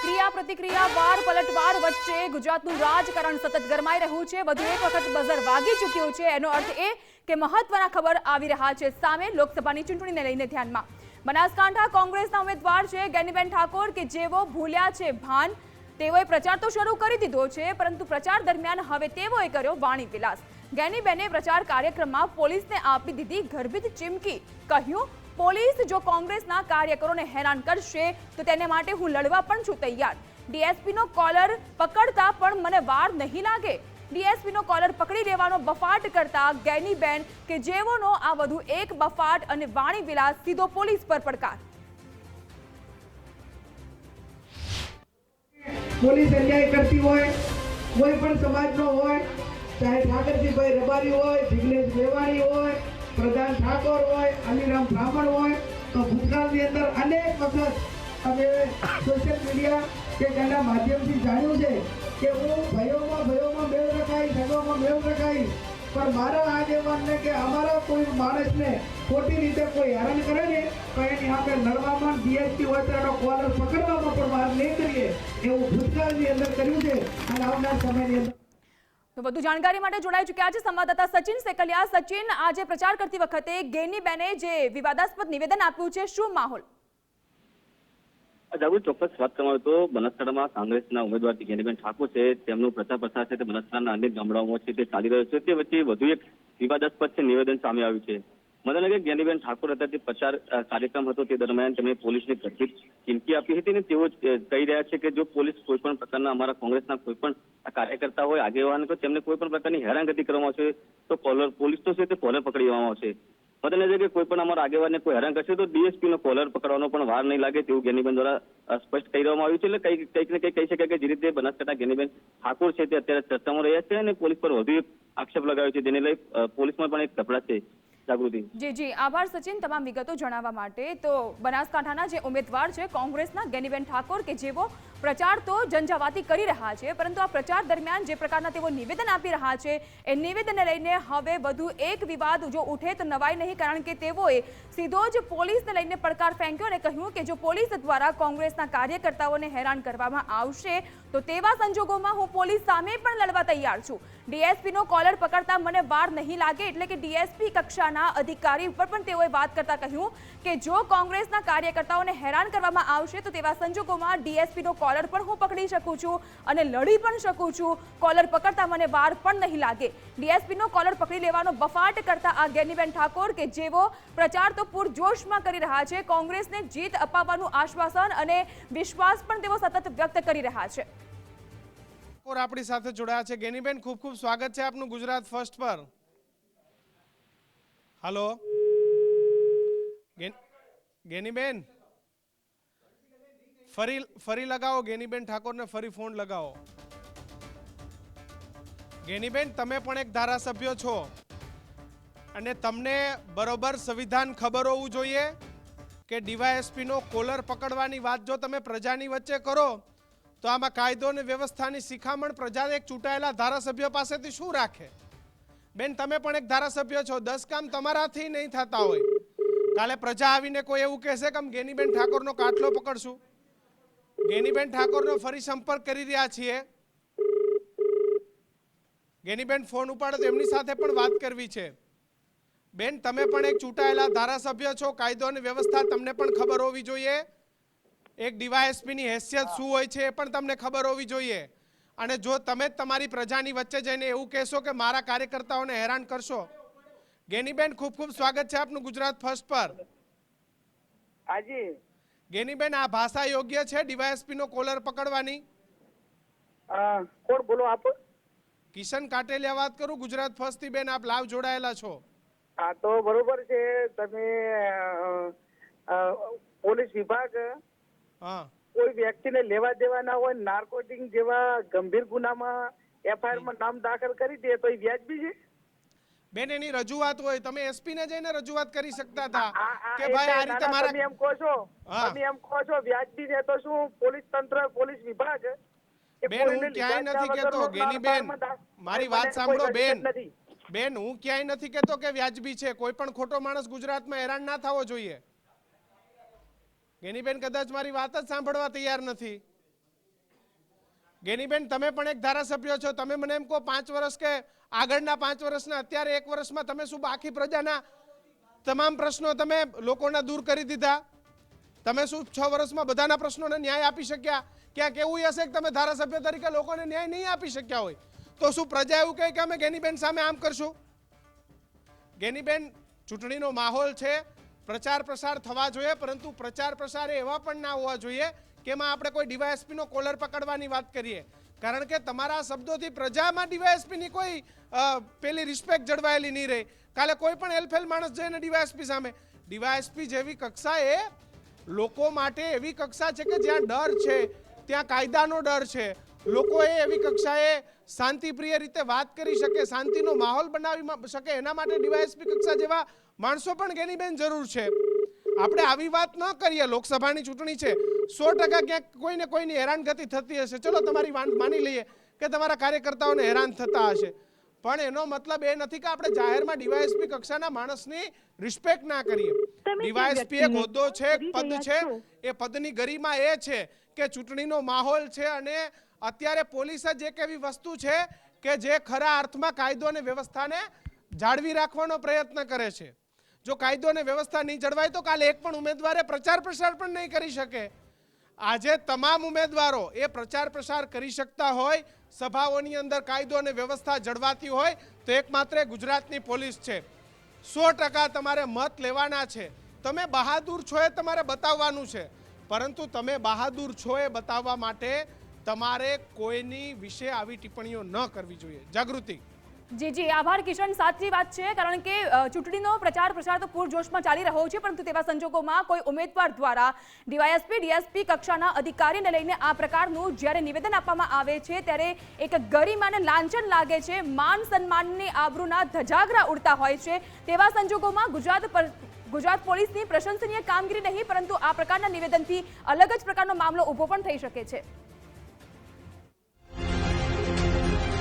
ક્રિયા પ્રતિક્રિયા વાર પલટવાર વચ્ચે ગુજરાતનું રાજકારણ સતત ગરમાઈ રહ્યું છે. વધુ એક વખત બઝર વાગી ચૂક્યું છે. એનો અર્થ એ કે મહત્વના ખબર આવી રહ્યા છે સામે લોકસભાની ચૂંટણીને લઈને ધ્યાનમાં. બનાસકાંઠા કોંગ્રેસના ઉમેદવાર છે ગેનીબેન ઠાકોર કે જેઓ ભૂલ્યા છે ભાન, તેઓએ પ્રચાર તો શરૂ કરી દીધો છે, પરંતુ પ્રચાર દરમિયાન હવે તેઓએ કર્યો વાણી વિલાસ. ગેનીબેને પ્રચાર કાર્યક્રમમાં પોલીસને આપી દીધી ગર્ભિત ચીમકી, કહ્યું પોલીસ જો કોંગ્રેસના કાર્યકરોને હેરાન કરશે, તો તેને માટે હું લડવા પણ છું તૈયાર. ડીએસપીનો કોલર પકડતા પણ મને વાર નહીં લાગે. ડીએસપીનો કોલર પકડી લેવાનો બફાટ કરતા ગેનીબેન કે જેઓનો આ વધુ એક બફાટ અને વાણી વિલાસ સીધો પોલીસ પર પડકાર. પોલીસ અન્યાય કરતી હોય, કોઈ પણ સમાજનો હોય, ચાહે ઠાકરજીભાઈ રબારી હોય, જિગ્નેશ મેવાણી હોય પ્રધાન ઠાકોર હોય, અલીરામ બ્રાહ્મણ હોય, તો ભૂતકાળની અંદર અનેક વખત અમે સોશિયલ મીડિયા કે તેના માધ્યમથી જાણ્યું છે કે હું ભયોમાં ભયોમાં મેળ રખાઈ ઝઘડોમાં મેળ રખાઈ પણ મારા આગેવાનને કે અમારા કોઈ માણસને ખોટી રીતે કોઈ હેરાન કરે ને, તો એની આપણે લડવામાં ડીએસપી એનો કોલર પકડવામાં પણ બહાર નહીં કરીએ એવું ભૂતકાળની અંદર કર્યું છે. અને આવનાર સમયની અંદર વધુ જાણકારી માટે જોડાઈ ચૂક્યા છે સંવાદદાતા સચિન સેકલિયા. સચિન, આજે પ્રચાર કરતી વખતે ગેનીબેને જે વિવાદાસ્પદ નિવેદન આપ્યું છે, શું માહોલ? જાગૃત ચોક્કસ વાત કરવામાં તો બનાસકાંઠામાં કોંગ્રેસના ઉમેદવાર ગેનીબેન ઠાકોર છે, તેમનું પ્રચાર પ્રસાર છે તે બનાસકાંઠાના અનેક ગામડાઓમાં છે તે ચાલી રહ્યો છે. તે વચ્ચે વધુ એક વિવાદાસ્પદ છે, નિવેદન સામે આવ્યું છે. લાગે જ્ઞાનીબેન ઠાકોર હતા તે પ્રચાર કાર્યક્રમ હતો તે દરમિયાન તેમણે પોલીસને ગંભીર ચીમકી આપી હતી અને તેઓ કહી રહ્યા છે કે જો પોલીસ કોઈ પણ પ્રકારના અમારા કોંગ્રેસના કોઈ પણ કાર્યકર્તા હોય, આગેવાન તો તેમને કોઈ પણ પ્રકારની હેરાનગતિ કરવામાં આવશે, તો કોલર, પોલીસ તો છે તે કોલર પકડી લેવામાં આવશે. મતલબ છે કે કોઈ પણ અમારા આગેવાનને કોઈ હેરાન કરશે તો ડીએસપી નો કોલર પકડવાનો પણ વાર નહીં લાગે તેવું જ્ઞાનીબેન દ્વારા સ્પષ્ટ કહી દેવામાં આવ્યું છે. એટલે કંઈક કંઈક ને કંઈક કહી શકાય કે જે રીતે બનાસકાંઠા જ્ઞાનીબેન ઠાકોર છે તે અત્યારે ચર્ચામાં રહ્યા છે અને પોલીસ પર વધુ આક્ષેપ લગાવ્યો છે, જેને લઈ પોલીસમાં પણ એક ગભરાટ છે. જી જી. આભાર સચિન તમામ વિગતો જણાવવા માટે. તો બનાસકાંઠાના જે ઉમેદવાર છે, કોંગ્રેસના ગેનીબેન ઠાકોર કે જેઓ પ્રચાર તો ઝંઝાવાતી કરી રહ્યા છે, પરંતુ આ પ્રચાર દરમિયાન જે પ્રકારના તેઓ નિવેદન આપી રહ્યા છે, એ નિવેદનને લઈને હવે વધુ એક વિવાદ જો ઉઠે તો નવાય નહીં, કારણ કે તેઓએ સીધો જ પોલીસને લઈને પડકાર ફેંક્યો અને કહ્યું કે જો પોલીસ દ્વારા કોંગ્રેસના કાર્યકર્તાઓને હેરાન કરવામાં આવશે, તો તેવા સંજોગોમાં હું પોલીસ સામે પણ લડવા તૈયાર છું. ડીએસપીનો કોલર પકડતા મને વાર નહીં લાગે, એટલે કે ડીએસપી કક્ષાના અધિકારી ઉપર પણ તેઓએ વાત કરતા કહ્યું કે જો કોંગ્રેસના કાર્યકર્તાઓને હેરાન કરવામાં આવશે, તો તેવા સંજોગોમાં ડીએસપીનો કોલર પણ હું પકડી શકું છું અને લડી પણ શકું છું. કોલર પકડતા મને વાર પણ નહીં લાગે. ડીએસપીનો કોલર પકડી લેવાનો બફાટ કરતા આ ગેનીબેન ઠાકોર કે જેઓ પ્રચાર તો પૂરજોશમાં કરી રહ્યા છે, કોંગ્રેસને જીત અપાવવાનું આશ્વાસન અને વિશ્વાસ પણ તેઓ સતત વ્યક્ત કરી રહ્યા છે. આપણી સાથે જોડાયા છે. ગેનીબેન, ખૂબ ખૂબ સ્વાગત છે આપનું ગુજરાત ફર્સ્ટ પર. હાલો? ગેન- ગેનીબેન? ફરી ફરી લગાવો, ગેનીબેન ઠાકોરને ફરી ફોન લગાવો. ગેનીબેન, તમે પણ એક ધારાસભ્ય છો. અને તમને બરોબર સંવિધાન ખબર હોવું જોઈએ કે ડીવાયએસપીનો કોલર પકડવાની વાત જો તમે પ્રજાની વચ્ચે કરો, તો આમાં કાયદો અને વ્યવસ્થાની શિખામણ પ્રજાને એક ચૂંટાયેલા ધારાસભ્ય પાસેથી શું રાખે? બેન, તમે પણ એક ધારાસભ્ય છો, દસ કામ તમારાથી નહીં થતા હોય. કાલે પ્રજા આવીને કોઈ એવું કહેશે કે ગેનીબેન ઠાકોરનો કાટલો પકડશું? ગેનીબેન ઠાકોરનો ફરી સંપર્ક કરી રહ્યા છીએ. ગેનીબેન ફોન ઉપાડો તો એમની સાથે પણ વાત કરવી છે. બેન, તમે પણ એક ચૂંટાયેલા ધારાસભ્ય છો, કાયદો અને વ્યવસ્થા તમને પણ ખબર હોવી જોઈએ. એક ડીવાયએસપીની હેસિયત શું હોય છે એ પણ તમને ખબર હોવી જોઈએ. અને જો તમે તમારી પ્રજાની વચ્ચે જઈને એવું કહેશો કે મારા કાર્યકર્તાઓને હેરાન કરશો. ગેનીબેન, ખૂબ ખૂબ સ્વાગત છે આપનું ગુજરાત ફર્સ્ટ પર. હાજી. ગેનીબેન આ ભાષા યોગ્ય છે? ડીવાયએસપીનો કોલર પકડવાની? કોણ? બોલો આપ. કિશન કાટેલિયા વાત કરું? ગુજરાત ફર્સ્ટથી બેન આપ લાવ જોડાયેલા છો. હા તો બરોબર છે. તમે પોલીસ વિભાગ હા. કોઈ વ્યક્તિને લેવા દેવા ના હોય નાર્કોટિક જેવા ગંભીર ગુનામાં એફઆઈઆરમાં નામ દાખલ કરી દે તો એ વ્યાજબી છે? બેન એની રજૂઆત હોય તમે એસપી ને જઈને રજૂઆત કરી શકતા હતા કે ભાઈ આ રીતે મારા તમે એમ કહો છો તમે એમ કહો છો વ્યાજબી છે તો શું પોલીસ તંત્ર પોલીસ વિભાગ બેન હું ક્યાંય નથી કેતો ગેની બેન મારી વાત સાંભળો બેન. બેન હું ક્યાંય નથી કેતો કે વ્યાજબી છે કોઈ પણ ખોટો માણસ ગુજરાતમાં હેરાન ના થવો જોઈએ. ગેની બેન કદાચ મારી વાત જ સાંભળવા તૈયાર નથી. ગેનીબેન, તમે પણ એક ધારાસભ્ય છો. તમે મને એમ કહો પાંચ વર્ષ કે આગળના પાંચ વર્ષના, અત્યારે એક વર્ષમાં તમે શું આખી પ્રજાના તમામ પ્રશ્નો તમે લોકોના દૂર કરી દીધા? તમે શું છ વર્ષમાં બધાના પ્રશ્નોને ન્યાય આપી શક્યા? ક્યાંક એવું હશે કે તમે ધારાસભ્ય તરીકે લોકોને ન્યાય નહીં આપી શક્યા હોય? તો શું પ્રજા એવું કહે કે અમે ગેનીબેન સામે આમ કરશું? ગેનીબેન, ચૂંટણીનો માહોલ છે. પ્રચાર પ્રસાર થવા જોઈએ, પરંતુ પ્રચાર પ્રસાર એવા પણ ના હોવા જોઈએ કે એમાં આપણે કોઈ ડીવાયએસપીનો કોલર પકડવાની વાત કરીએ? કારણ કે તમારા શબ્દોથી પ્રજામાં ડીવાયએસપીની કોઈ પેલી રિસ્પેક્ટ જળવાયેલી નહીં રહે. કાલે કોઈ પણ એલફેલ માણસ જઈને ડીવાયએસપી સામે. ડીવાયએસપી જેવી કક્ષા એ લોકો માટે એવી કક્ષા છે કે જ્યાં ડર છે, ત્યાં કાયદાનો ડર છે. લોકોએ એવી કક્ષાએ શાંતિપ્રિય રીતે વાત કરી શકે, શાંતિનો માહોલ બનાવી શકે એના માટે ડીવાયએસપી કક્ષા જેવા માણસો પણ ગેનીબેન જરૂર છે. આપણે આવી વાત ન કરીએ લોકસભાની ચૂંટણી છે. સો ટકા ક્યાંક કોઈને કોઈની હેરાનગતિ થતી હશે. ચલો તમારી માની લઈએ કે તમારા કાર્યકર્તાઓને હેરાન થતા હશે. પણ એનો મતલબ એ નથી કે આપણે જાહેરમાં ડીવાયએસપી કક્ષાના માણસની રિસ્પેક્ટ ના કરીએ. ડીવાયએસપી એક હોદ્દો છે એક પદ છે? એ પદની ગરિમા એ છે કે ચૂંટણીનો માહોલ છે અને અત્યારે પોલીસ જ એક એવી વસ્તુ છે કે જે ખરા અર્થમાં કાયદો અને વ્યવસ્થાને જાળવી રાખવાનો પ્રયત્ન કરે છે. જો કાયદો અને વ્યવસ્થા નહીં જળવાય તો કાલે એક પણ ઉમેદવારે પ્રચાર પ્રસાર પણ નહીં કરી શકે. આજે તમામ ઉમેદવારો એ પ્રચાર પ્રસાર કરી શકતા હોય, સભાઓની અંદર કાયદો અને વ્યવસ્થા જળવાતી હોય, તો એકમાત્ર ગુજરાતની પોલીસ છે. સો ટકા તમારે મત લેવાના છે. તમે બહાદુર છો એ તમારે બતાવવાનું છે. પરંતુ તમે બહાદુર છો એ બતાવવા માટે તમારે કોઈની વિશે આવી ટિપ્પણીઓ ન કરવી જોઈએ. જાગૃતિ. જી જી, આભાર કિશન, સાચી વાત છે, કારણ કે ચૂંટણીનો પ્રચાર, પ્રસાર તો પૂરજોશમાં ચાલી રહ્યો છે, પરંતુ તેવા સંજોગોમાં કોઈ ઉમેદવાર દ્વારા ડીવાયએસપી, ડીએસપી કક્ષાના અધિકારીને લઈને આ પ્રકારનું જ્યારે નિવેદન આપવામાં આવે છે, ત્યારે એક ગરિમાને લાંછન લાગે છે, માન સન્માનની આબરૂના ધજાગરા ઉડતા હોય છે, તેવા સંજોગોમાં ગુજરાત પર, ગુજરાત પોલીસની પ્રશંસનીય કામગીરી નહીં, પરંતુ આ પ્રકારના નિવેદનથી અલગ જ પ્રકારનો મામલો ઊભો પણ થઈ શકે છે.